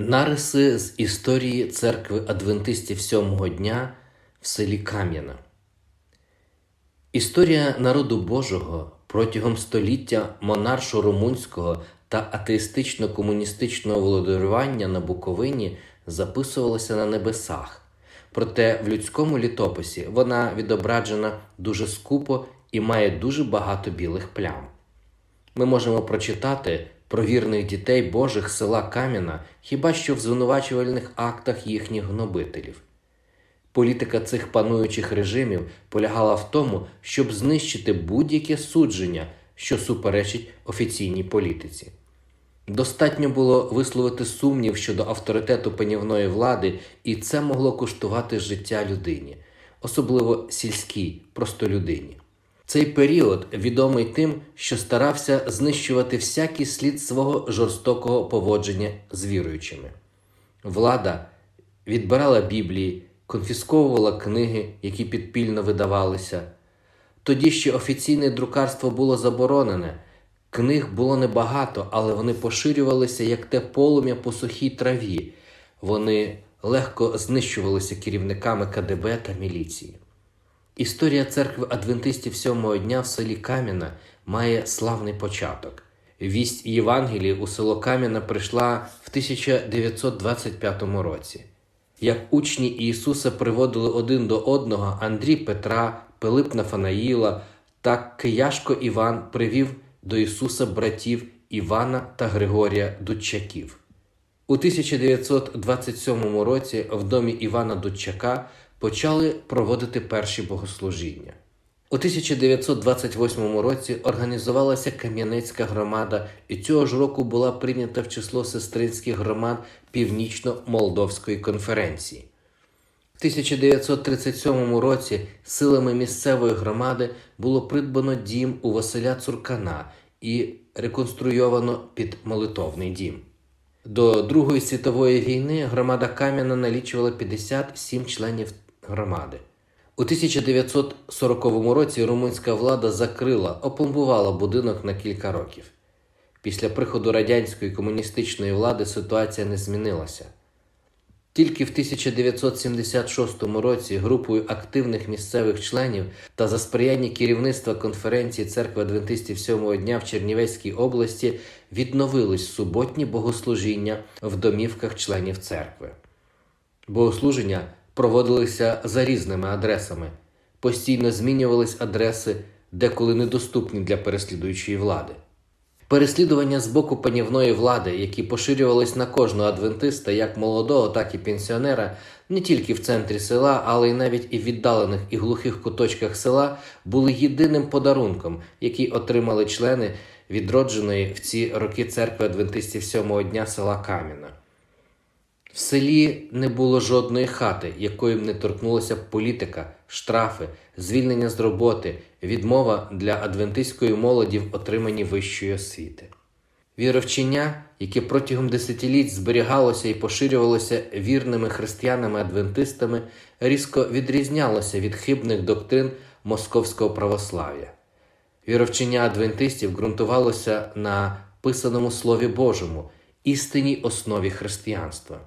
Нариси з історії церкви Адвентистів сьомого дня в селі Кам'яна. Історія народу Божого протягом століття монаршу румунського та атеїстично-комуністичного володарювання на Буковині записувалася на небесах. Проте в людському літописі вона відображена дуже скупо і має дуже багато білих плям. Ми можемо прочитати про вірних дітей Божих села Кам'яна хіба що в звинувачувальних актах їхніх гнобителів. Політика цих пануючих режимів полягала в тому, щоб знищити будь-яке судження, що суперечить офіційній політиці. Достатньо було висловити сумнів щодо авторитету панівної влади, і це могло коштувати життя людині, особливо сільській простолюдині. Цей період відомий тим, що старався знищувати всякий слід свого жорстокого поводження з віруючими. Влада відбирала Біблії, конфісковувала книги, які підпільно видавалися. Тоді ще офіційне друкарство було заборонене, книг було небагато, але вони поширювалися як те полум'я по сухій траві. Вони легко знищувалися керівниками КДБ та міліції. Історія церкви адвентистів сьомого дня в селі Кам'яна має славний початок. Вість Євангелії у село Кам'яна прийшла в 1925 році. Як учні Ісуса приводили один до одного Андрій Петра, Пилип Нафанаїла, так Кияшко Іван привів до Ісуса братів Івана та Григорія Дудчаків. У 1927 році в домі Івана Дудчака почали проводити перші богослужіння. У 1928 році організувалася Кам'янецька громада, і цього ж року була прийнята в число сестринських громад Північно-Молдовської конференції. В 1937 році силами місцевої громади було придбано дім у Василя Цуркана і реконструйовано під молитовний дім. До Другої світової війни громада Кам'яна налічувала 57 членів громади. У 1940 році румунська влада закрила, опломбувала будинок на кілька років. Після приходу радянської комуністичної влади ситуація не змінилася. Тільки в 1976 році групою активних місцевих членів та за сприяння керівництва конференції церкви Адвентистів сьомого дня в Чернівецькій області відновились суботні богослужіння в домівках членів церкви. Богослуження проводилися за різними адресами, постійно змінювались адреси, деколи недоступні для переслідуючої влади. Переслідування з боку панівної влади, які поширювались на кожного адвентиста, як молодого, так і пенсіонера, не тільки в центрі села, але й навіть і в віддалених і глухих куточках села, були єдиним подарунком, який отримали члени відродженої в ці роки церкви адвентистів сьомого дня села Кам'яна. В селі не було жодної хати, якої б не торкнулася політика, штрафи, звільнення з роботи, відмова для адвентистської молоді в отриманні вищої освіти. Віровчення, яке протягом десятиліть зберігалося і поширювалося вірними християнами-адвентистами, різко відрізнялося від хибних доктрин московського православ'я. Віровчення адвентистів ґрунтувалося на писаному Слові Божому, істинній основі християнства.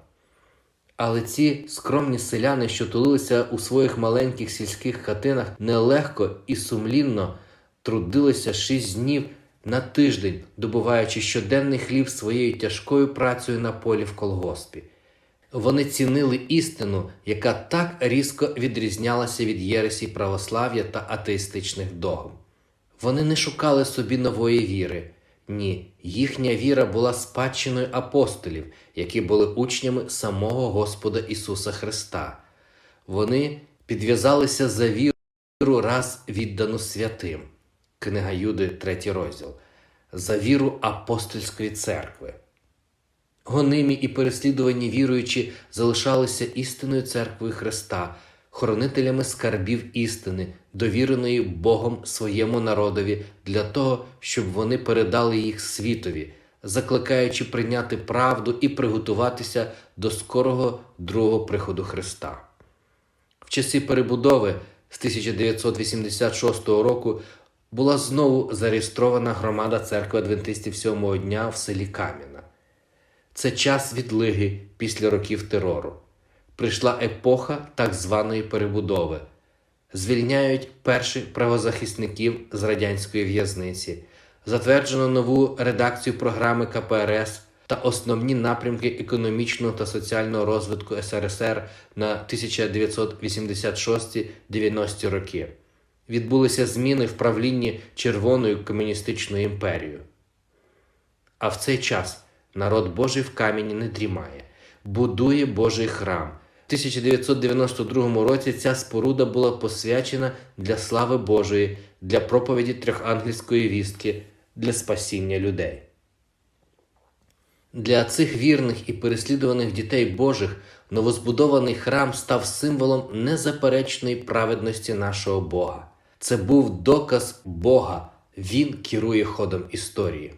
Але ці скромні селяни, що тулилися у своїх маленьких сільських хатинах, нелегко і сумлінно трудилися шість днів на тиждень, добуваючи щоденний хліб своєю тяжкою працею на полі в колгоспі. Вони цінили істину, яка так різко відрізнялася від єресій православ'я та атеїстичних догм. Вони не шукали собі нової віри. Ні, їхня віра була спадщиною апостолів, які були учнями самого Господа Ісуса Христа. Вони підв'язалися за віру раз віддану святим. Книга Юди, 3 розділ, за віру апостольської церкви. Гонимі і переслідувані віруючі залишалися істинною церквою Христа, хоронителями скарбів істини, довіреної Богом своєму народові для того, щоб вони передали їх світові, закликаючи прийняти правду і приготуватися до скорого другого приходу Христа. В часи перебудови з 1986 року була знову зареєстрована громада церкви адвентистів сьомого дня в селі Кам'яна. Це час відлиги після років терору. Прийшла епоха так званої перебудови. Звільняють перших правозахисників з радянської в'язниці, затверджено нову редакцію програми КПРС та основні напрямки економічного та соціального розвитку СРСР на 1986-90 роки. Відбулися зміни в правлінні Червоною комуністичною імперією. А в цей час народ Божий в камені не дрімає, будує Божий храм. В 1992 році ця споруда була посвячена для слави Божої, для проповіді трьохангельської вістки, для спасіння людей. Для цих вірних і переслідуваних дітей Божих новозбудований храм став символом незаперечної праведності нашого Бога. Це був доказ Бога. Він керує ходом історії.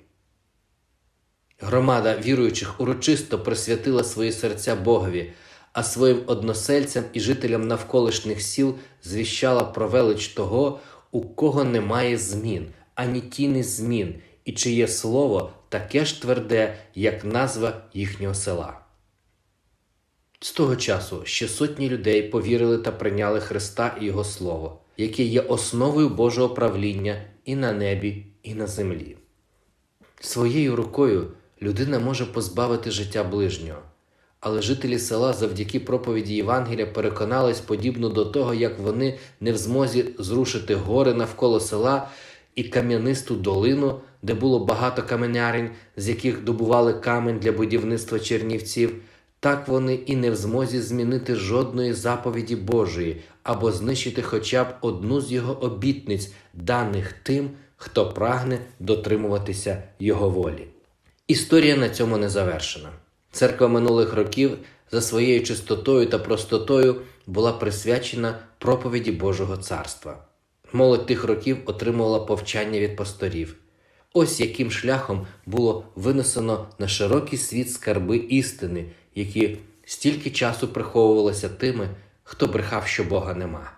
Громада віруючих урочисто присвятила свої серця Богові, а своїм односельцям і жителям навколишніх сіл звіщала про велич того, у кого немає змін, ані тіни змін, і чиє слово таке ж тверде, як назва їхнього села. З того часу ще сотні людей повірили та прийняли Христа і Його Слово, яке є основою Божого правління і на небі, і на землі. Своєю рукою людина може позбавити життя ближнього, але жителі села завдяки проповіді Євангелія переконались подібно до того, як вони не в змозі зрушити гори навколо села і кам'янисту долину, де було багато каменярень, з яких добували камень для будівництва чернівців. Так вони і не в змозі змінити жодної заповіді Божої або знищити хоча б одну з його обітниць, даних тим, хто прагне дотримуватися його волі. Історія на цьому не завершена. Церква минулих років за своєю чистотою та простотою була присвячена проповіді Божого царства. Молодь тих років отримувала повчання від пасторів. Ось яким шляхом було винесено на широкий світ скарби істини, які стільки часу приховувалися тими, хто брехав, що Бога нема.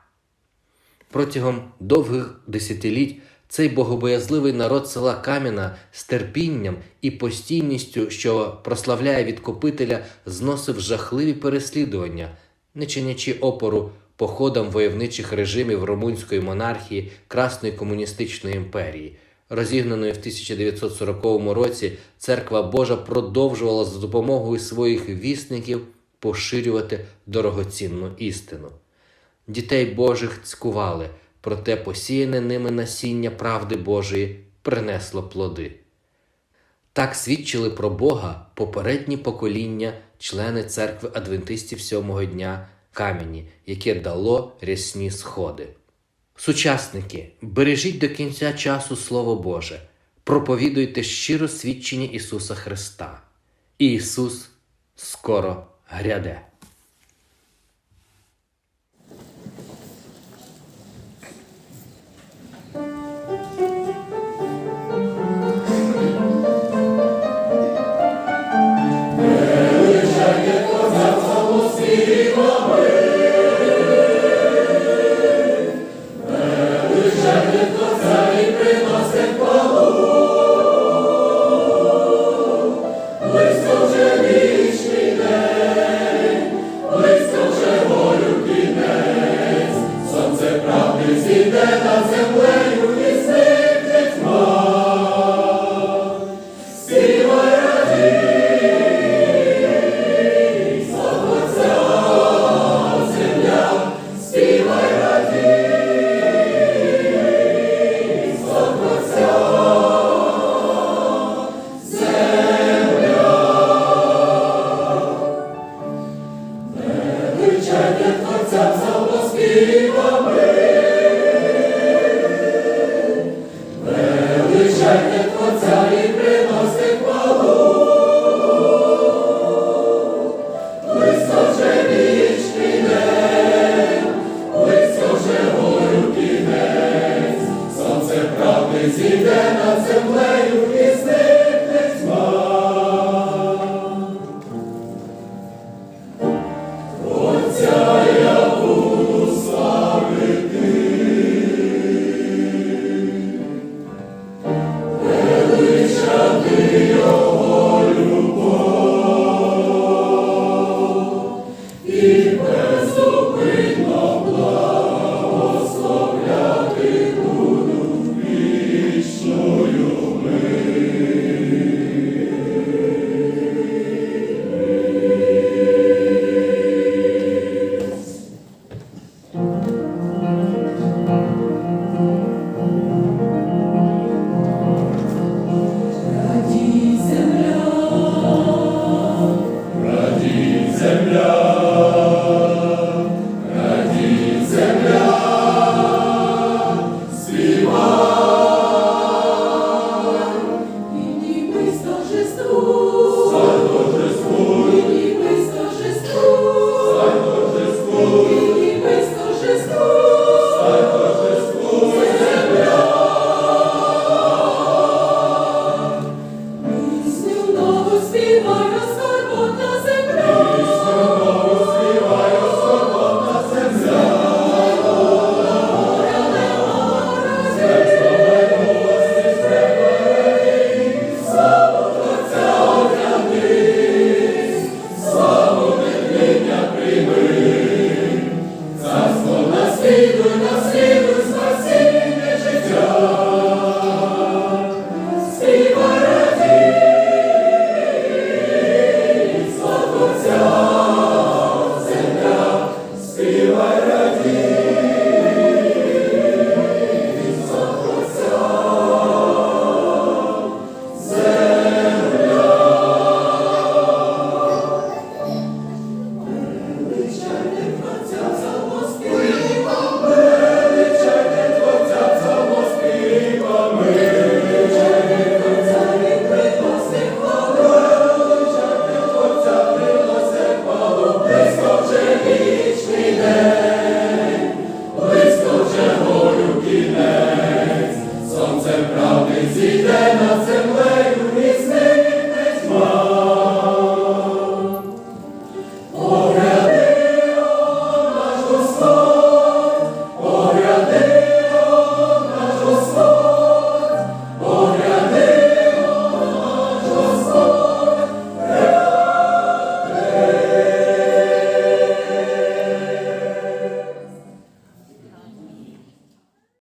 Протягом довгих десятиліть цей богобоязливий народ села Кам'яна з терпінням і постійністю, що прославляє відкупителя, зносив жахливі переслідування, не чинячи опору походам войовничих режимів румунської монархії Красної комуністичної імперії. Розігнаної в 1940 році церква Божа продовжувала за допомогою своїх вісників поширювати дорогоцінну істину. Дітей Божих цькували, проте посіяне ними насіння правди Божої принесло плоди. Так свідчили про Бога попередні покоління, члени церкви адвентистів сьомого дня камені, яке дало рясні сходи. Сучасники, бережіть до кінця часу Слово Боже, проповідуйте щиро свідчення Ісуса Христа. Ісус скоро гряде. Jesus. see the